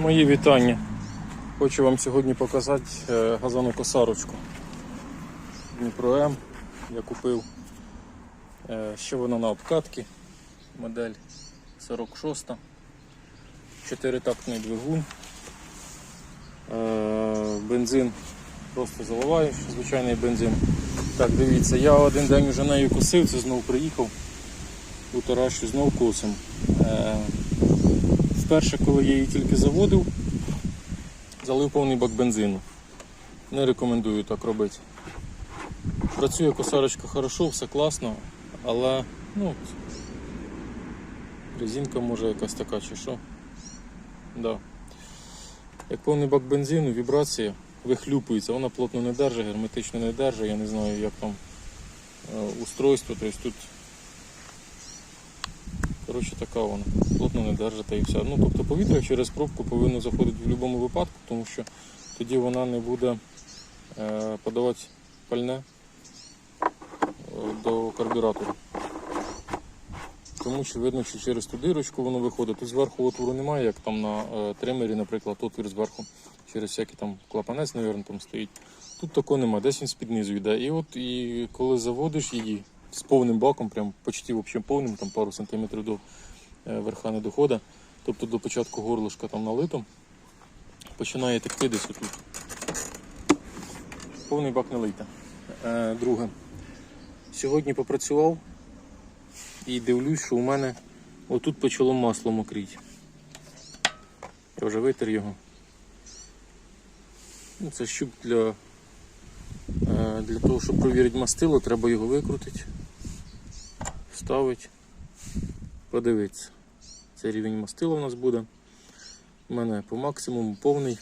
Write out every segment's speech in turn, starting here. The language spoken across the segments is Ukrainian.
Мої вітання. Хочу вам сьогодні показати е, газонокосарочку Дніпро М. Я купив е, ще вона на обкатці. Модель 46. Чотиритактний двигун. Е, Бензин просто заливаєш, звичайний бензин. Так, дивіться, я один день вже нею косив, це знову приїхав. У Тараші знов косим. Вперше, коли я її тільки заводив, залив повний бак бензину. Не рекомендую так робити. Працює косарочка хорошо, все класно, але ну, резинка може якась така чи що. Да. Як повний бак бензину, вібрація вихлюпується, вона плотно не держить, герметично не держить, я не знаю як там е, устройство, тобто тут Коротше, така вона. Плотно не держить та і все. Ну, тобто повітря через пробку повинно заходити в будь-якому випадку, тому що тоді вона не буде е, подавати пальне е, до карбюратора. Тому що видно, що через ту дирочку воно виходить. Тут зверху отвору немає, як там на е, тримері, наприклад, отвір зверху, через всякий там клапанець, мабуть, там стоїть. Тут такого немає, десь він з-під низу йде. І от і коли заводиш її з повним баком, прям почти взагалі повним, там пару сантиметрів до е, верха не доходить, тобто до початку горлишка там налито, починає текти десь отут. Повний бак не лийте. Е, друге. Сьогодні попрацював і дивлюсь, що у мене отут почало масло мокріть. Я вже витер його. Ну, Це щуп для, е, для того, щоб провірити мастило, треба його викрутити, вставити, подивитися. Це рівень мастила у нас буде. У мене по максимуму повний.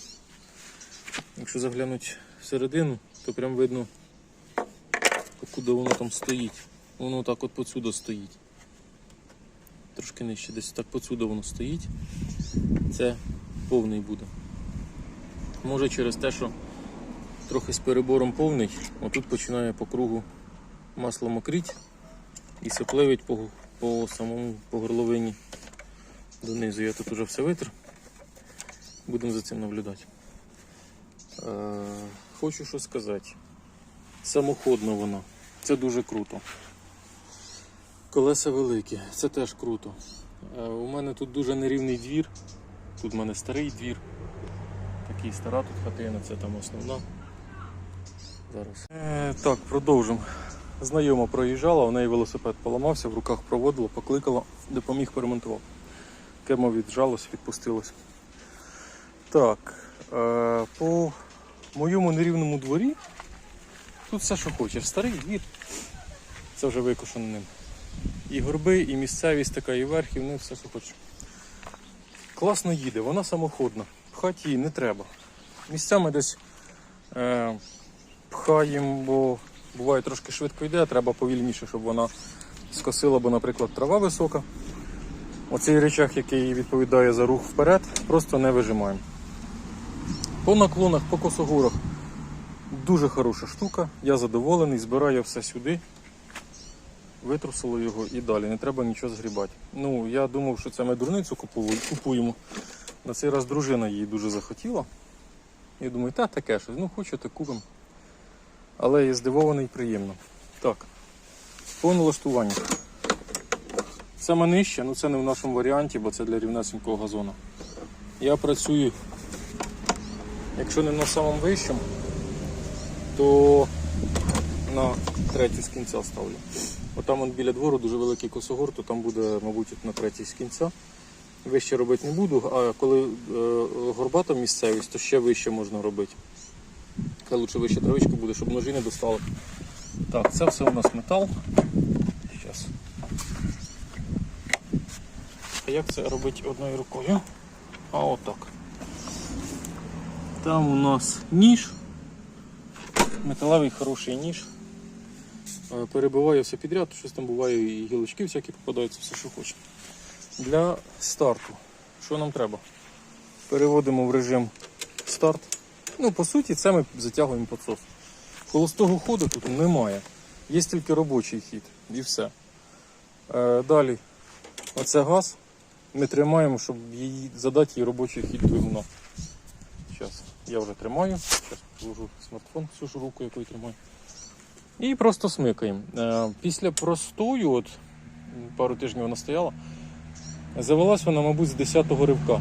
Якщо заглянути всередину, то прям видно, покуди воно там стоїть. Воно так от посюди стоїть. Трошки нижче, десь так посюди воно стоїть. Це повний буде. Може через те, що трохи з перебором повний, отут починає по кругу масло мокріть і сипливить по, по самому по горловині донизу. Я тут уже все витер. Будемо за цим наблюдати. Е, хочу що сказати. Самоходна вона. Це дуже круто. Колеса великі, це теж круто. Е, у мене тут дуже нерівний двір. Тут в мене старий двір. Такий стара тут хатина, це там основна. Зараз. Е, так, продовжимо. Знайома проїжджала, у неї велосипед поламався, в руках проводила, покликала, допоміг поремонтував. Кермо віджалось, відпустилось. Так, е, по моєму нерівному дворі тут все, що хочеш. Старий двір. Це вже викошено ним. І горби, і місцевість така, і верх, і вниз, все, що хочеш. Класно їде, вона самоходна. Пхати її не треба. Місцями десь е, пхаємо, бо буває трошки швидко йде, треба повільніше, щоб вона скосила, бо, наприклад, трава висока. Оцей речах, який відповідає за рух вперед, просто не вижимаємо. По наклонах, по косогорах дуже хороша штука. Я задоволений, збираю все сюди. Витрусило його і далі, не треба нічого згрібати. Ну, я думав, що це ми дурницю купуємо. На цей раз дружина її дуже захотіла. Я думаю, та таке щось, ну хочете купимо. Але я здивований приємно. Так, по налаштуванню. Саме нижче, ну це не в нашому варіанті, бо це для рівнесенького газону. Я працюю, якщо не на самому вищому, то на третю з кінця ставлю. Отам он біля двору дуже великий косогор, то там буде, мабуть, на третій з кінця. Вище робити не буду, а коли е, горбата місцевість, то ще вище можна робити. Хай лучше вище травичка буде, щоб ножі не достали. Так, це все у нас метал. Щас. А як це робити одною рукою? А отак. Там у нас ніж. Металевий хороший ніж. Е, Перебиваю все підряд, щось там буває і гілочки всякі попадаються, все що хоче. Для старту. Що нам треба? Переводимо в режим старт. Ну, по суті, це ми затягуємо підсос. Холостого ходу тут немає. Є тільки робочий хід і все. Е, далі, оце газ. ми тримаємо, щоб її задати їй робочий хід двигуна. Зараз я вже тримаю. Зараз положу смартфон, цю ж руку, яку я тримаю. І просто смикаємо. Е, Після простою, от пару тижнів вона стояла, завелась вона, мабуть, з 10-го ривка.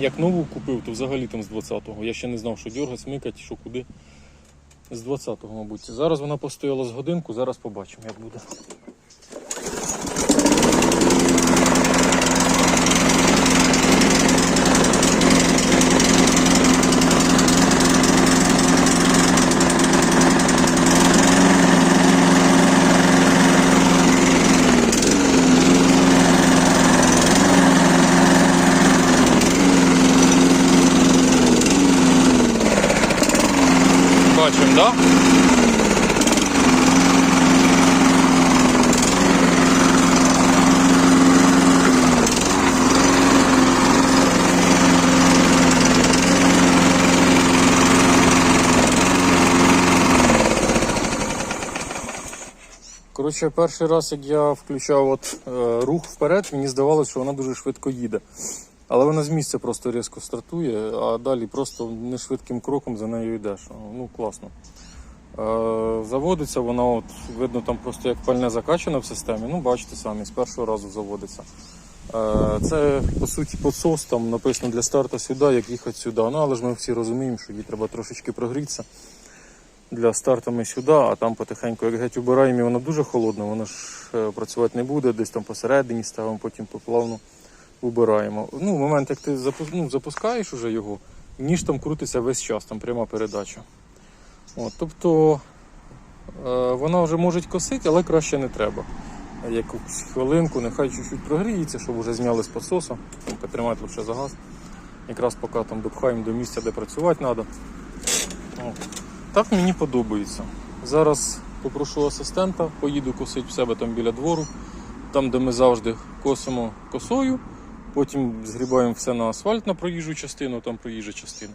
Як нову купив, то взагалі там з 20-го. Я ще не знав, що дергать, смикать, що куди. З 20-го, мабуть. Зараз вона постояла з годинку, зараз побачимо, як буде. Бачимо, так? Да? Коротше, перший раз, як я включав от, е, рух вперед, мені здавалося, що вона дуже швидко їде. Але вона з місця просто різко стартує, а далі просто не швидким кроком за нею йдеш. Ну, класно. Е, заводиться вона, от, видно, там просто як пальне закачане в системі. Ну, бачите самі, з першого разу заводиться. Е, це, по суті, підсос, там написано для старту сюди, як їхати сюди. Ну, але ж ми всі розуміємо, що їй треба трошечки прогрітися. Для старту ми сюди, а там потихеньку, як геть убираємо, вона дуже холодна, вона ж е, працювати не буде, десь там посередині ставимо, потім поплавно убираємо. Ну, в момент, як ти ну, запускаєш уже його, ніж там крутиться весь час, там пряма передача. От, тобто е, вона вже може косити, але краще не треба. Якусь хвилинку, нехай чуть-чуть прогріється, щоб вже зняли з підсоса, там потримати лише за газ. Якраз поки там допхаємо до місця, де працювати треба. Так мені подобається. Зараз попрошу асистента, поїду косити в себе там біля двору, там, де ми завжди косимо косою, потім згрібаємо все на асфальт на проїжджу частину, там проїжджа частина.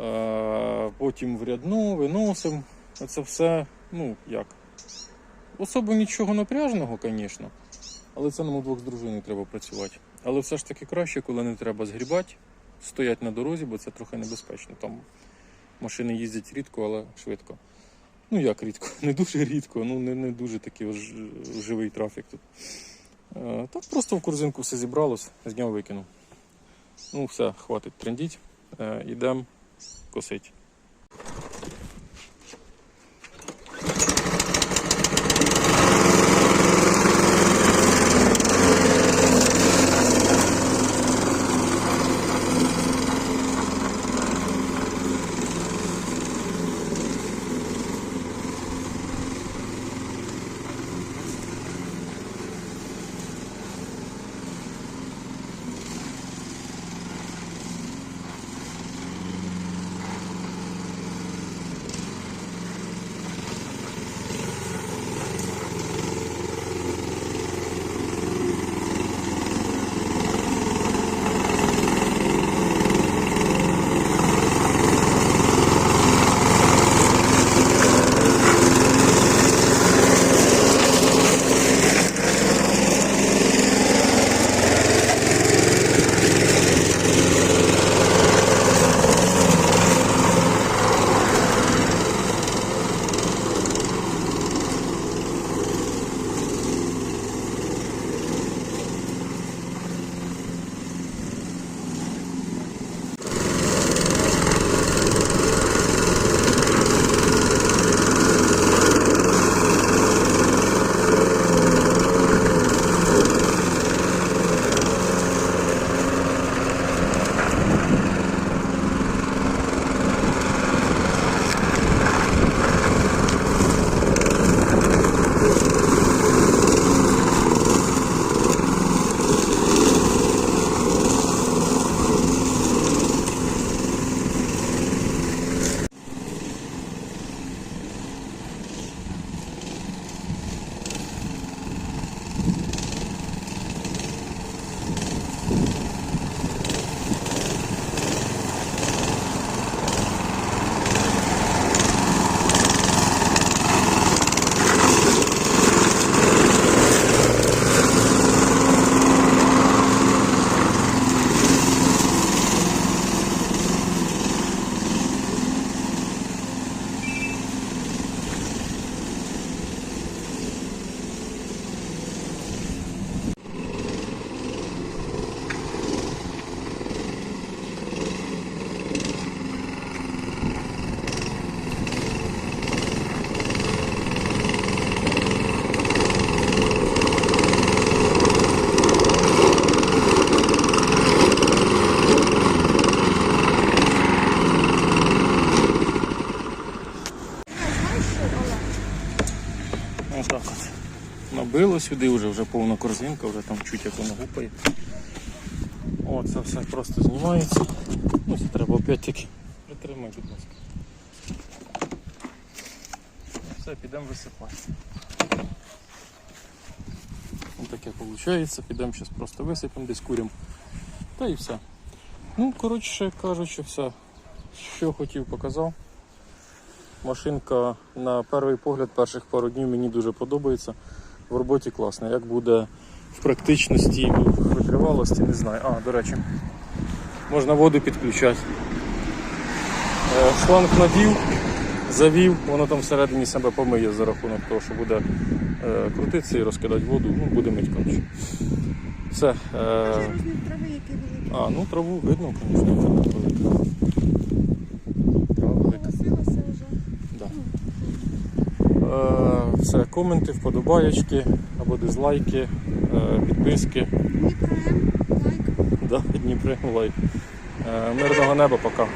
Е, Потім в рядну виносимо. Це все, ну як. Особо нічого напряжного, звісно. Але це нам удвох з дружиною треба працювати. Але все ж таки краще, коли не треба згрібати, стоять на дорозі, бо це трохи небезпечно. Там машини їздять рідко, але швидко. Ну як рідко, не дуже рідко, ну не, не дуже такий живий трафік тут. Е, так просто в корзинку все зібралось, нього викинув. Ну все, хватить трендіть. Йдемо Ідемо косить. Сюди вже, вже повна корзинка, вже там чуть як воно гупає. О, це все просто знімається. Ну, це треба опять-таки. Притримай, будь ласка. Все, підемо висипати. Ось таке виходить. Підемо зараз просто висипемо, десь куримо. Та і все. Ну, коротше кажучи, все. Що хотів, показав. Машинка на перший погляд, перших пару днів мені дуже подобається. В роботі класно. Як буде в практичності, в витривалості, не знаю. А, до речі, можна воду підключати. Е, Шланг надів, завів, воно там всередині себе помиє за рахунок того, що буде е, крутитися і розкидати воду, ну, буде мить конче. Все. Е, а, ну траву видно, звісно, видно велика. Трава велика. Голосилося вже. Да. Все, коменти, вподобаєчки або дизлайки, е, підписки. Дніпрем лайк. Да, Дніпри, лайк. Е, мирного неба, пока.